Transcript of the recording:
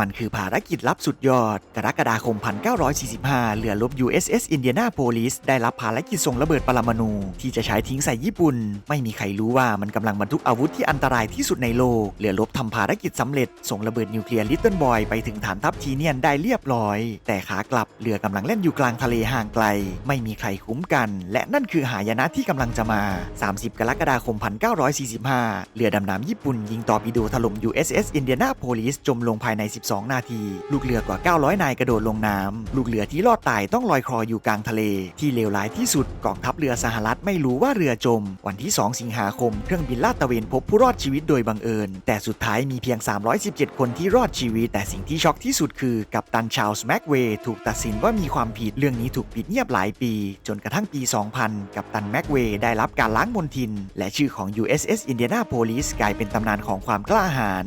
มันคือภารกิจลับสุดยอด กรกฎาคม 1945 เรือรบ USS Indianapolis ได้รับภารกิจส่งระเบิดปรมาณูที่จะใช้ทิ้งใส่ญี่ปุ่น ไม่มีใครรู้ว่ามันกำลังบรรทุกอาวุธที่อันตรายที่สุดในโลก เรือรบทำภารกิจสำเร็จ ส่งระเบิดนิวเคลียร์ลิตเติ้ลบอยไปถึงฐานทัพทีเนียนได้เรียบร้อย แต่ขากลับเรือกำลังเล่นอยู่กลางทะเลห่างไกล ไม่มีใครคุ้มกัน และนั่นคือหายนะที่กำลังจะมา 30 กรกฎาคม 1945 เรือดำน้ำญี่ปุ่นยิงตอร์ปิโดถล่ม USS Indianapolis จมลงภายใน 12 2 นาที ลูกเรือกว่า 900 นายกระโดดลงน้ำ ลูกเรือที่รอดตายต้องลอยคออยู่กลางทะเล ที่เลวร้ายที่สุดกองทัพเรือสหรัฐไม่รู้ว่าเรือจม วันที่ 2 สิงหาคม เครื่องบินลาดตระเวนพบผู้รอดชีวิตโดยบังเอิญ แต่สุดท้ายมีเพียง 317 คนที่รอดชีวิต แต่สิ่งที่ช็อกที่สุดคือ กัปตันชาลส์แม็กเวย์ถูกตัดสินว่ามีความผิดเรื่องนี้ถูกปิดเงียบหลายปี จนกระทั่งปี 2000 กัปตันแม็กเวย์ได้รับการล้างมลทิน และชื่อของ USS Indianapolis กลายเป็นตำนานของความกล้าหาญ